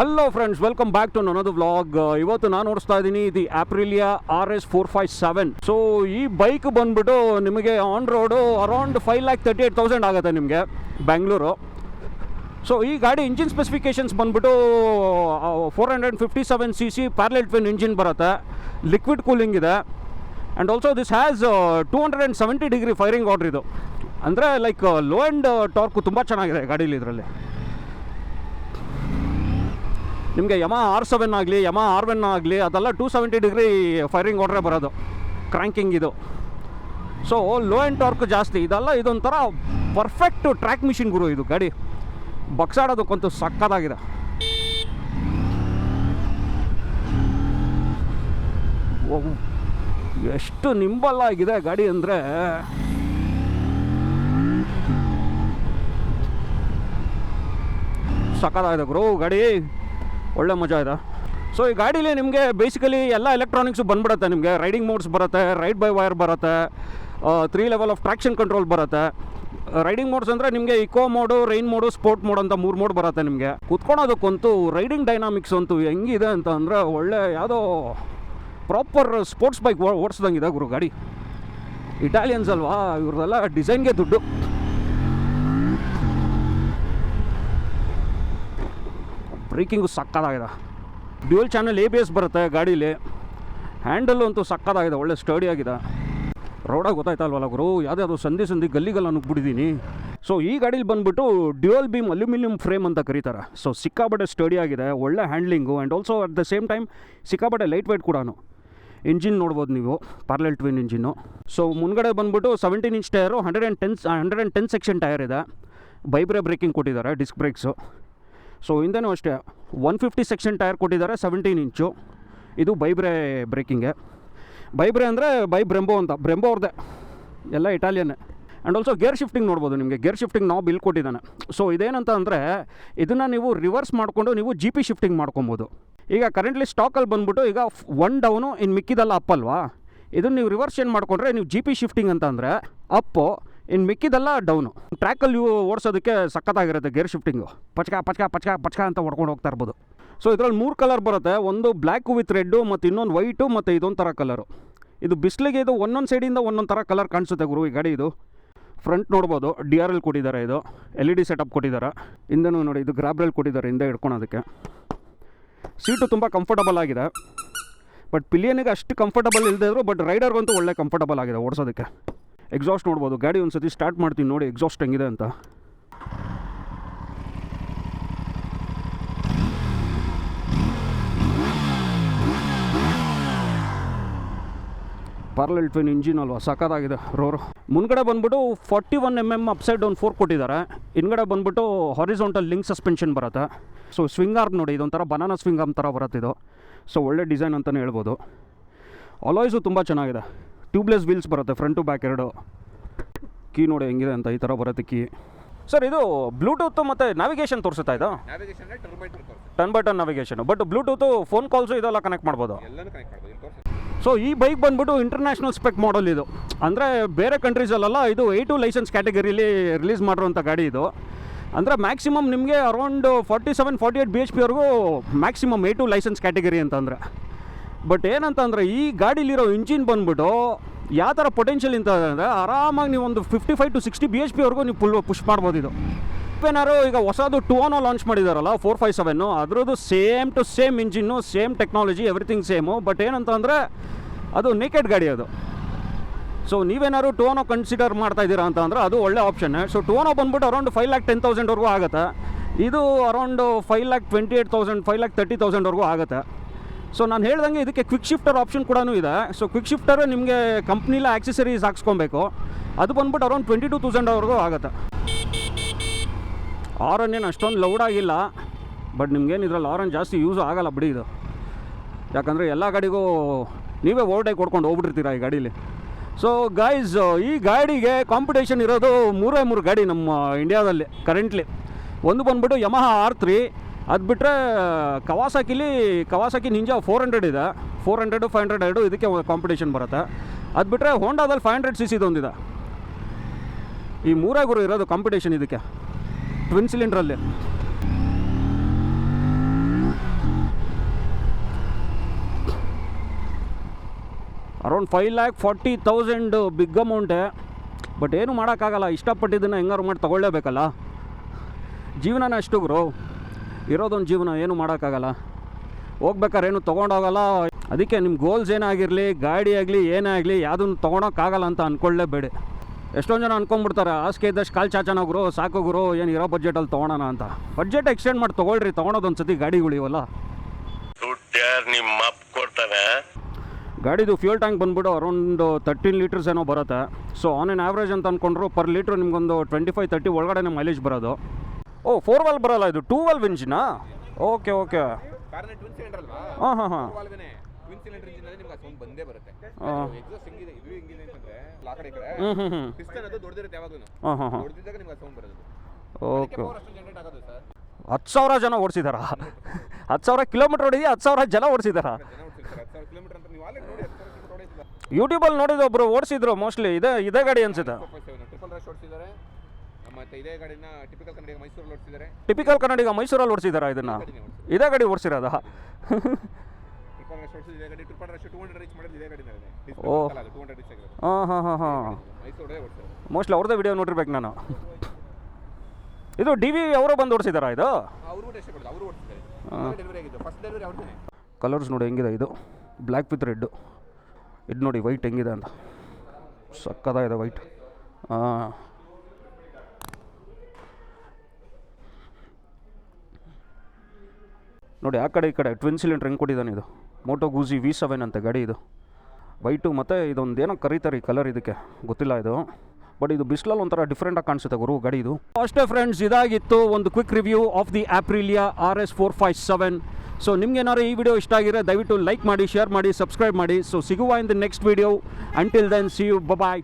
Hello friends welcome back to ನನ್ನದು vlog ಇವತ್ತು ನಾನು ಓಡಿಸ್ತಾ ಇದ್ದೀನಿ the Aprilia R S four five seven so ಈ ಬೈಕ್ ಬಂದ್ಬಿಟ್ಟು ನಿಮಗೆ on road around five lakh thirty eight thousand ಆಗುತ್ತೆ ನಿಮಗೆ ಬ್ಯಾಂಗ್ಳೂರು ಸೊ ಈ ಗಾಡಿ ಇಂಜಿನ್ ಸ್ಪೆಸಿಫಿಕೇಷನ್ಸ್ ಬಂದ್ಬಿಟ್ಟು four hundred fifty seven C C parallel twin engine ಬರುತ್ತೆ. ಲಿಕ್ವಿಡ್ ಕೂಲಿಂಗ್ ಇದೆ. And also this has two hundred and seventy degree firing order ಇದು. ಅಂದರೆ like low and torque ತುಂಬ ಚೆನ್ನಾಗಿದೆ ಗಾಡೀಲಿ ಇದರಲ್ಲಿ. ನಿಮಗೆ ಯಮ ಆರ್ ಸೆವೆನ್ ಆಗಲಿ, ಯಮ ಆರ್ ಒನ್ ಆಗಲಿ, ಅದೆಲ್ಲ ಟೂ ಸೆವೆಂಟಿ ಡಿಗ್ರಿ ಫೈರಿಂಗ್ ಹೊಡ್ರೆ ಬರೋದು. ಕ್ರ್ಯಾಂಕಿಂಗ್ ಇದು. ಸೊ ಲೋ ಆ್ಯಂಡ್ ಟಾರ್ಕ್ ಜಾಸ್ತಿ. ಇದೆಲ್ಲ ಇದೊಂಥರ ಪರ್ಫೆಕ್ಟ್ ಟ್ರ್ಯಾಕ್ ಮಿಷಿನ್ ಗುರು ಇದು, ಗಾಡಿ. ಬಗ್ಸಾಡೋದಕ್ಕಂತೂ ಸಕ್ಕತ್ತಾಗಿದೆ. ಎಷ್ಟು ನಿಂಬಲ್ ಆಗಿದೆ ಗಾಡಿ ಅಂದರೆ. ಸಕ್ಕತ್ತಾಗಿದೆ ಗುರು ಗಾಡಿ. ಒಳ್ಳೆ ಮಜಾ ಇದೆ. ಸೊ ಈ ಗಾಡೀಲಿ ನಿಮಗೆ ಬೇಸಿಕಲಿ ಎಲ್ಲ ಎಲೆಕ್ಟ್ರಾನಿಕ್ಸು ಬಂದ್ಬಿಡುತ್ತೆ, ನಿಮಗೆ ರೈಡಿಂಗ್ ಮೋಡ್ಸ್ ಬರುತ್ತೆ ರೈಡ್ ಬೈ ವೈರ್ ಬರುತ್ತೆ three level of traction control ಬರುತ್ತೆ. ರೈಡಿಂಗ್ ಮೋಡ್ಸ್ ಅಂದರೆ ನಿಮಗೆ eco mode rain mode sport mode ಅಂತ ಮೂರು ಮೋಡ್ ಬರುತ್ತೆ ನಿಮಗೆ. ಕುತ್ಕೊಳೋದಕ್ಕಂತೂ ರೈಡಿಂಗ್ ಡೈನಾಮಿಕ್ಸ್ ಅಂತೂ ಹೆಂಗಿದೆ ಅಂತ ಅಂದರೆ ಒಳ್ಳೆ ಯಾವುದೋ ಪ್ರಾಪರ್ ಸ್ಪೋರ್ಟ್ಸ್ ಬೈಕ್ ಓಡಿಸ್ದಂಗಿದೆ ಗುರು ಗಾಡಿ. ಇಟಾಲಿಯನ್ಸ್ ಅಲ್ವಾ, ಇವ್ರದೆಲ್ಲ ಡಿಸೈನ್ಗೆ ದುಡ್ಡು. ಬ್ರೇಕಿಂಗು ಸಕ್ಕತ್ತಾಗಿದೆ. Dual channel A B S ಬರುತ್ತೆ ಗಾಡೀಲಿ. ಹ್ಯಾಂಡಲ್ಲು ಅಂತೂ ಸಕ್ಕತ್ತಾಗಿದೆ, ಒಳ್ಳೆ ಸ್ಟಡಿ ಆಗಿದೆ. ರೋಡಾಗಿ ಗೊತ್ತಾಯ್ತಲ್ವಲ್ಲ ಗುರು? ಯಾವುದಾದ್ರು ಸಂಧಿ ಸಂಧಿ ಗಲ್ಲಿಗಲ್ಲ ನುಗ್ಬಿಟ್ಟಿದ್ದೀನಿ ಸೊ ಈ ಗಾಡೀಲಿ ಬಂದುಬಿಟ್ಟು ಡ್ಯೂಯಲ್ ಬೀಮ್ ಅಲ್ಯೂಮಿನಿಯಂ ಫ್ರೇಮ್ ಅಂತ ಕರೀತಾರೆ. ಸೊ ಸಿಕ್ಕಾಬಟ್ಟೆ ಸ್ಟಡಿ ಆಗಿದೆ, ಒಳ್ಳೆ handling and also at the same time ಸಿಕ್ಕಾಬಟ್ಟೆ ಲೈಟ್ ವೆಯ್ಟ್ ಕೂಡ ಇಂಜಿನ್ ನೋಡ್ಬೋದು ನೀವು ಪಾರ್ಲೆಲ್ ಟ್ವಿನ್ ಇಂಜಿನ್ನು ಸೊ ಮುಂದ್ಗಡೆ ಬಂದುಬಿಟ್ಟು seventeen inch tyre hundred and ten hundred and ten section tyre ಇದೆ. ಬೈಬ್ರೆ ಬ್ರೇಕಿಂಗ್ ಕೊಟ್ಟಿದ್ದಾರೆ ಡಿಸ್ಕ್ ಬ್ರೇಕ್ಸು ಸೊ ಹಿಂದೆನೂ ಅಷ್ಟೇ ಒನ್ ಫಿಫ್ಟಿ ಸೆಕ್ಷನ್ ಟೈರ್ ಕೊಟ್ಟಿದ್ದಾರೆ ಸೆವೆಂಟೀನ್ ಇಂಚು. ಇದು ಬೈಬ್ರೆ ಬ್ರೇಕಿಂಗೆ ಬೈಬ್ರೆ ಅಂದರೆ ಬೈ ಬ್ರೆಂಬೋ ಅಂತ. ಬ್ರೆಂಬೋ ಅವ್ರದ್ದೇ ಎಲ್ಲ ಇಟಾಲಿಯನ್ನೇ. ಆ್ಯಂಡ್ ಆಲ್ಸೋ ಗೇರ್ ಶಿಫ್ಟಿಂಗ್ ನೋಡ್ಬೋದು ನಿಮಗೆ. ಗೇರ್ ಶಿಫ್ಟಿಂಗ್ ನಾವು ಬಿಲ್ ಕೊಟ್ಟಿದ್ದಾನೆ. ಸೊ ಇದೇನಂತ ಅಂದರೆ, ಇದನ್ನು ನೀವು ರಿವರ್ಸ್ ಮಾಡಿಕೊಂಡು ನೀವು ಜಿ ಪಿ ಶಿಫ್ಟಿಂಗ್ ಮಾಡ್ಕೊಬೋದು. ಈಗ ಕರೆಂಟ್ಲಿ ಸ್ಟಾಕಲ್ಲಿ ಬಂದ್ಬಿಟ್ಟು ಈಗ ಒನ್ ಡೌನು ಇನ್ನು ಮಿಕ್ಕಿದಲ್ಲ ಅಪ್ ಅಲ್ವಾ? ಇದನ್ನು ನೀವು ರಿವರ್ಸ್ ಏನು ಮಾಡಿಕೊಂಡ್ರೆ, ನೀವು ಜಿ ಪಿ ಶಿಫ್ಟಿಂಗ್ ಅಂತ ಅಂದರೆ, ಅಪ್ಪು ಇನ್ನು ಮಿಕ್ಕಿದೆಲ್ಲ ಡೌನು ಟ್ರ್ಯಾಕಲ್ಲಿ ಓಡಿಸೋದಕ್ಕೆ ಸಖತ್ತಾಗಿರುತ್ತೆ ಗೇರ್ ಶಿಫ್ಟಿಂಗು ಪಚ್ಕ ಪಚ್ಕ, ಪಚಕ, ಪಚ್ಕ ಅಂತ ಹೊಡ್ಕೊಂಡು ಹೋಗ್ತಾ ಇರ್ಬೋದು. ಸೊ ಇದರಲ್ಲಿ ಮೂರು ಕಲರ್ ಬರುತ್ತೆ. ಒಂದು ಬ್ಲ್ಯಾಕು ವಿತ್ ರೆಡ್ಡು ಮತ್ತು ಇನ್ನೊಂದು ವೈಟು ಮತ್ತು ಇದೊಂದು ಥರ ಕಲರು ಇದು ಬಿಸಿಲಿಗೆ ಇದು ಒಂದೊಂದು ಸೈಡಿಂದ ಒಂದೊಂದು ಥರ ಕಲರ್ ಕಾಣಿಸುತ್ತೆ ಗುರು ಈ ಗಾಡಿ ಇದು. ಫ್ರಂಟ್ ನೋಡ್ಬೋದು ಡಿ ಆರ್ ಎಲ್ ಕೊಟ್ಟಿದ್ದಾರೆ ಇದು. ಎಲ್ ಇ ಡಿ ಸೆಟಪ್ ಕೊಟ್ಟಿದ್ದಾರೆ. ಹಿಂದೆನೂ ನೋಡಿ, ಇದು ಗ್ರಾಬ್ರೆಲ್ ಕೊಟ್ಟಿದ್ದಾರೆ, ಹಿಂದೆ ಹಿಡ್ಕೊಳೋದಕ್ಕೆ. ಸೀಟು ತುಂಬ ಕಂಫರ್ಟಬಲ್ ಆಗಿದೆ. ಬಟ್ ಪಿಲಿಯನಿಗೆ ಅಷ್ಟು ಕಂಫರ್ಟಬಲ್ ಇಲ್ಲದೆ ಇದ್ರು ಬಟ್ ರೈಡರ್ಗಂತೂ ಒಳ್ಳೆ ಕಂಫರ್ಟಬಲ್ ಆಗಿದೆ ಓಡಿಸೋದಕ್ಕೆ. ಎಕ್ಸಾಸ್ಟ್ ನೋಡ್ಬೋದು. ಗಾಡಿ ಒಂದು ಸತಿ ಸ್ಟಾರ್ಟ್ ಮಾಡ್ತೀನಿ ನೋಡಿ ಎಕ್ಸಾಸ್ಟ್ ಹೆಂಗಿದೆ ಅಂತ. ಪಾರ್ಲೆಲ್ ಟ್ವಿನ್ ಇಂಜಿನ್ ಅಲ್ವಾ? ಸಖತ್ತಾಗಿದೆ. ರೋರ್. ಮುಂದ್ಗಡೆ ಬಂದ್ಬಿಟ್ಟು forty one M M upside down fork ಕೊಟ್ಟಿದ್ದಾರೆ. ಹಿಂದ್ಗಡೆ ಬಂದ್ಬಿಟ್ಟು ಹಾರಿಸೋಂಟಲ್ ಲಿಂಕ್ ಸಸ್ಪೆನ್ಷನ್ ಬರುತ್ತೆ. ಸೊ ಸ್ವಿಂಗ್ ಆರ್ಮ್ ನೋಡಿ, ಇದೊಂಥರ ಬನಾನಾ ಸ್ವಿಂಗ್ ಆರ್ಮ್ ಥರ ಬರುತ್ತೆ ಇದು. ಸೊ ಒಳ್ಳೆ ಡಿಸೈನ್ ಅಂತಲೇ ಹೇಳ್ಬೋದು. ಅಲಾಯ್ಸು ತುಂಬ ಚೆನ್ನಾಗಿದೆ. ಟ್ಯೂಬ್ಲೆಸ್ ವೀಲ್ಸ್ ಬರುತ್ತೆ ಫ್ರಂಟ್ ಟು ಬ್ಯಾಕ್ ಎರಡು. ಕೀ ನೋಡಿ ಹೆಂಗಿದೆ ಅಂತ ಈ ಥರ ಬರುತ್ತೆ ಕೀ ಸರ್ ಇದು ಬ್ಲೂಟೂತ್ ಮತ್ತು ನಾವಿಗೇಷನ್ ತೋರಿಸುತ್ತಾ ಇದು? Turn by turn navigation but bluetooth phone calls ಇದೆಲ್ಲ ಕನೆಕ್ಟ್ ಮಾಡ್ಬೋದು. ಸೊ ಈ ಬೈಕ್ ಬಂದ್ಬಿಟ್ಟು ಇಂಟರ್ನ್ಯಾಷನಲ್ ಸ್ಪೆಕ್ ಮಾಡಲ್ ಇದು. ಅಂದರೆ ಬೇರೆ ಕಂಟ್ರೀಸಲ್ಲೆಲ್ಲ ಇದು ಎ ಟು ಲೈಸೆನ್ಸ್ ಕ್ಯಾಟಗರಿಲಿ ರಿಲೀಸ್ ಮಾಡಿರುವಂಥ ಗಾಡಿ ಇದು. ಅಂದರೆ ಮ್ಯಾಕ್ಸಿಮಮ್ ನಿಮಗೆ around forty seven forty eight B H ಪಿವರೆಗೂ maximum A two licence category ಅಂತಂದರೆ. ಬಟ್ ಏನಂತಂದರೆ, ಈ ಗಾಡೀಲಿರೋ ಇಂಜಿನ್ ಬಂದ್ಬಿಟ್ಟು ಯಾವ ಥರ ಪೊಟೆನ್ಷಿಯಲ್ ಇಂತ ಅಂದರೆ ಆರಾಮಾಗಿ ನೀವು ಒಂದು fifty five to sixty B H ಪಿವರೆಗೂ ನೀವು ಪುಲ್ ಪುಷ್ ಮಾಡ್ಬೋದು ಇದು. ಏನಾರು ಈಗ ಹೊಸದು ಟೂ ಒನೋ ಲಾಂಚ್ ಮಾಡಿದಾರಲ್ಲ ಫೋರ್ ಫೈವ್ ಸೆವೆನ್ನು ಅದರದ್ದು same to same engine same technology everything same but ಏನಂತ ಅಂದರೆ ಅದು ನೇಕೆಡ್ ಗಾಡಿ ಅದು. ಸೊ ನೀವೇನಾದ್ರು ಟೋನೋ ಕನ್ಸಿಡರ್ ಮಾಡ್ತಾ ಇದ್ದೀರಾ ಅಂತ ಅಂದರೆ ಅದು ಒಳ್ಳೆ ಆಪ್ಷನ್ ಸೊ ಟೋನೋ ಬಂದ್ಬಿಟ್ಟು ಅರೌಂಡ್ ಫೈವ್ ಲ್ಯಾಕ್ ಟೆನ್ ತೌಸಂಡ್ವರೆಗೂ ಆಗುತ್ತೆ. ಇದು around five lakh twenty eight thousand five lakh thirty ತೌಸಂಡ್ವರೆಗೂ ಆಗುತ್ತೆ. ಸೊ ನಾನು ಹೇಳ್ದಂಗೆ ಇದಕ್ಕೆ ಕ್ವಿಕ್ ಶಿಫ್ಟರ್ ಆಪ್ಷನ್ ಕೂಡ ಇದೆ. ಸೊ ಕ್ವಿಕ್ ಶಿಫ್ಟರ್ ನಿಮಗೆ ಕಂಪ್ನಿಲ ಆಕ್ಸೆಸರೀಸ್ ಹಾಕ್ಸ್ಕೊಬೇಕು. ಅದು ಬಂದ್ಬಿಟ್ಟು ಅರೌಂಡ್ ಟ್ವೆಂಟಿ ಟೂ ತೌಸಂಡ್ವರೆಗೂ ಆಗುತ್ತೆ. ಆರನ್ ಏನು ಅಷ್ಟೊಂದು ಲೌಡ್ ಆಗಿಲ್ಲ. ಬಟ್ ನಿಮ್ಗೇನು ಇದ್ರಲ್ಲಿ ಆರನ್ ಜಾಸ್ತಿ ಯೂಸ್ ಆಗಲ್ಲ ಬಿಡಿ ಇದು. ಯಾಕಂದರೆ ಎಲ್ಲ ಗಾಡಿಗೂ ನೀವೇ ಓವರ್ಟೇಕ್ ಕೊಡ್ಕೊಂಡು ಹೋಗ್ಬಿಟ್ಟಿರ್ತೀರ ಈ ಗಾಡೀಲಿ. ಸೊ ಗೈಸ್ ಈ ಗಾಡಿಗೆ ಕಾಂಪಿಟೇಷನ್ ಇರೋದು ಮೂರೇ ಮೂರು ಗಾಡಿ ನಮ್ಮ ಇಂಡಿಯಾದಲ್ಲಿ ಕರೆಂಟ್ಲಿ ಒಂದು ಬಂದ್ಬಿಟ್ಟು ಯಮಹ ಆರ್ ತ್ರೀ ಅದು ಬಿಟ್ಟರೆ ಕವಾಸಾಕಿಲಿ ಕವಾಸಾಕಿ ನಿಂಜಾ ಫೋರ್ ಹಂಡ್ರೆಡ್ ಇದೆ. ಫೋರ್ ಹಂಡ್ರೆಡು ಫೈವ್ ಹಂಡ್ರೆಡ್ ಎರಡು ಇದಕ್ಕೆ ಕಾಂಪಿಟೇಷನ್ ಬರುತ್ತೆ. ಅದು ಬಿಟ್ಟರೆ ಹೋಂಡಾದಲ್ಲಿ ಫೈವ್ ಹಂಡ್ರೆಡ್ ಸಿ ಸಿದೊಂದಿದೆ ಈ ಮೂರೇ ಗುರು ಇರೋದು ಕಾಂಪಿಟೇಷನ್ ಇದಕ್ಕೆ. Twin ಸಿಲಿಂಡ್ರಲ್ಲಿ around five lakh forty thousand big ಅಮೌಂಟೇ but ಏನು ಮಾಡೋಕ್ಕಾಗಲ್ಲ, ಇಷ್ಟಪಟ್ಟಿದ್ದನ್ನು ಹೆಂಗಾರು ಮಾಡಿ ತೊಗೊಳ್ಳೇಬೇಕಲ್ಲ. ಜೀವನನೇ ಅಷ್ಟು ಗುರು. ಇರೋದೊಂದು ಜೀವನ ಏನು ಮಾಡೋಕ್ಕಾಗಲ್ಲ. ಹೋಗ್ಬೇಕಾದ್ರೆ ಏನು ತೊಗೊಂಡೋಗಲ್ಲ ಅದಕ್ಕೆ ನಿಮ್ಮ ಗೋಲ್ಸ್ ಏನಾಗಿರಲಿ ಗಾಡಿ ಆಗಲಿ ಏನೇ ಆಗಲಿ ಯಾವುದನ್ನು ತೊಗೊಳಕ್ಕಾಗಲ್ಲ ಅಂತ ಅಂದ್ಕೊಳ್ಳೇಬೇಡಿ ಎಷ್ಟೊಂದು ಜನ ಅನ್ಕೊಂಡ್ಬಿಡ್ತಾರೆ ಹಾಸಿಗೆ ಇದ್ದಷ್ಟು ಕಾಲು ಚಾಚನ ಗುರು ಸಾಕು ಗುರು ಏನು ಇರೋ ಬಜೆಟಲ್ಲಿ ತೊಗೊಳೋಣ ಅಂತ. ಬಜೆಟ್ ಎಕ್ಸ್ಟೆಂಡ್ ಮಾಡಿ ತೊಗೊಳ್ರಿ ತೊಗೊಳೋದೊಂದು ಸತಿ ಗಾಡಿಗಳು ಇವಲ್ಲ. ದುಡ್ಡ್ಯಾರ್ ನಿಮ್ಮ ಅಪ್ಪ ಕೊಡ್ತಾನೆ ಗಾಡಿದು ಫ್ಯೂಲ್ ಟ್ಯಾಂಕ್ ಬಂದ್ಬಿಟ್ಟು ಅರೌಂಡ್ ತರ್ಟೀನ್ ಲೀಟರ್ಸ್ ಏನೋ ಬರುತ್ತೆ. ಸೊ ಆನ್ ಆನ್ ಆವ್ರೇಜ್ ಅಂತ ಅಂದ್ಕೊಂಡ್ರು ಪರ್ ಲೀಟ್ರ್ ನಿಮ್ಗೊಂದು ಟ್ವೆಂಟಿ ಫೈವ್ ತರ್ಟಿ ಒಳಗಡೆ ಮೈಲೇಜ್ ಬರೋದು. ಓ ಫೋರ್ ವಾಲ್ ಬರಲ್ಲ ಇದು? ಟೂ ವಾಲ್ ಇಂಜಿನಾ ಓಕೆ ಓಕೆ ಹಾಂ ಹಾಂ ಹಾಂ. ಟ್ವಿನ್ ಸಿಲಿಂಡರ್ ಇಂಜಿನ್ ಅಲ್ಲಿ ನಿಮ್ಗೆ ಸೌಂಡ್ ಬಂದೇ ಬರುತ್ತೆ. ಹಾಂ. ಎಕ್ಸಾಸ್ಟ್ ಹೆಂಗಿದೆ ಇದು? ಹೆಂಗಿದೆ ಅಂತಂದ್ರೆ ಆ ಕಡೆ ಈ ಕಡೆ ಹ್ಞೂ ಹ್ಞೂ ಹ್ಞೂ ಪಿಸ್ಟನ್ ಅದು ದೊಡ್ಡದಿರುತ್ತೆ ಯಾವಾಗಲೂ ಹಾಂ ಹಾಂ ಹಾಂ. ದೊಡ್ಡದಿದ್ದಾಗ ನಿಮ್ಗೆ ಸೌಂಡ್ ಬರೋದು. ಓಕೆ ಪವರ್ ಅಷ್ಟು ಜನರೇಟ್ ಆಗೋದು ಸರ್. ಹತ್ತು ಸಾವಿರ ಜನ ಓಡಿಸಿದಾರ. ಹತ್ತು ಸಾವಿರ ಕಿಲೋಮೀಟರ್ ಹೊಡಿದೆಯಾ ಹತ್ತು ಸಾವಿರ ಜನ ಓಡಿಸಿದಾರ? ಯೂಟ್ಯೂಬಲ್ಲಿ ನೋಡಿದ ಒಬ್ರು ಓಡಿಸಿದ್ರು ಮೋಸ್ಟ್ಲಿ ಇದೇ ಇದೇ ಗಾಡಿ ಅನ್ಸುತ್ತೆ. ಇದೇ ಗಾಡಿನ ಟಿಪಿಕಲ್ ಕನ್ನಡಿಗ ಮೈಸೂರಲ್ಲಿ ಓಡಿಸಿದ್ದಾರೆ. ಟಿಪಿಕಲ್ ಕನ್ನಡಿಗ ಮೈಸೂರಲ್ಲಿ ಓಡಿಸಿದಾರ ಇದನ್ನ? ಇದೇ ಗಾಡಿ ಓಡಿಸಿರೋದ? ಟ್ರಿಪಲ್ ರಶ್ ಓಡಿಸಿದ ಇದೇ ಗಾಡಿ triple rush two hundred reach ಮಾಡಿದ್ದು ಇದೇ ಗಾಡಿನೇ ಓ. ಟೂ ಹಂಡ್ರೆಡ್ ರೀಚ್ ಆಗಿರೋದು. ಹಾಂ ಹಾಂ ಹಾಂ ಹಾಂ. ಮೈಸೂರೇ ಓಡಿಸಿದ್ದಾರೆ ಮೋಸ್ಟ್ಲಿ ಅವ್ರದ್ದೇ ವಿಡಿಯೋ ನೋಡಿರ್ಬೇಕು ನಾನು. ಇದು ಡಿ ವಿ ಅವರು ಬಂದು ಓಡಿಸಿದಾರಾ ಇದು? ಅವರು ಕೂಡ ಎಷ್ಟೇ ಅವರು ಓಡಿಸಿದ್ದಾರೆ. ಡೆಲಿವರಿ ಆಗಿದ್ದು ಫಸ್ಟ್ ಡೆಲಿವರಿ ಅವ್ರದ್ದೇ. ಕಲರ್ಸ್ ನೋಡಿ ಹೆಂಗಿದೆ ಇದು? ಬ್ಲ್ಯಾಕ್ ವಿತ್ ರೆಡ್ಡು ಇದು ನೋಡಿ ವೈಟ್ ಹೆಂಗಿದೆ ಅಂತ. ಸಕ್ಕದಾಗಿದೆ ವೈಟ್ ಹಾಂ. ನೋಡಿ, ಆ ಕಡೆ ಈ ಕಡೆ ಟ್ವಿನ್ ಸಿಲಿಂಡ್ರ್ ಹೆಂಗೆ ಕೊಟ್ಟಿದ್ದಾನೆ ಇದು? ಮೋಟೋ ಗೂಜಿ ವಿ ಸೆವೆನ್ ಅಂತ ಗಾಡಿ ಇದು. ವೈಟು ಮತ್ತು ಇದೊಂದು ಏನೋ ಕರೀತಾರೆ ಈ ಕಲರ್ ಇದಕ್ಕೆ. ಗೊತ್ತಿಲ್ಲ ಇದು. ಬಟ್ ಇದು ಬಿಸ್ಲಲ್ಲಿ ಒಂಥರ ಡಿಫ್ರೆಂಟಾಗಿ ಕಾಣಿಸುತ್ತೆ ಗುರು ಗಾಡಿ ಇದು. ಫಸ್ಟೇ ಫ್ರೆಂಡ್ಸ್ ಇದಾಗಿತ್ತು ಒಂದು quick review of the Aprilia R S four five seven so ನಿಮ್ಗೇನಾದ್ರು ಈ ವಿಡಿಯೋ ಇಷ್ಟ ಆಗಿರೋ ದಯವಿಟ್ಟು ಲೈಕ್ ಮಾಡಿ ಶೇರ್ ಮಾಡಿ ಸಬ್ಸ್ಕ್ರೈಬ್ ಮಾಡಿ. ಸೊ ಸಿಗುವ in the next video until then see you bye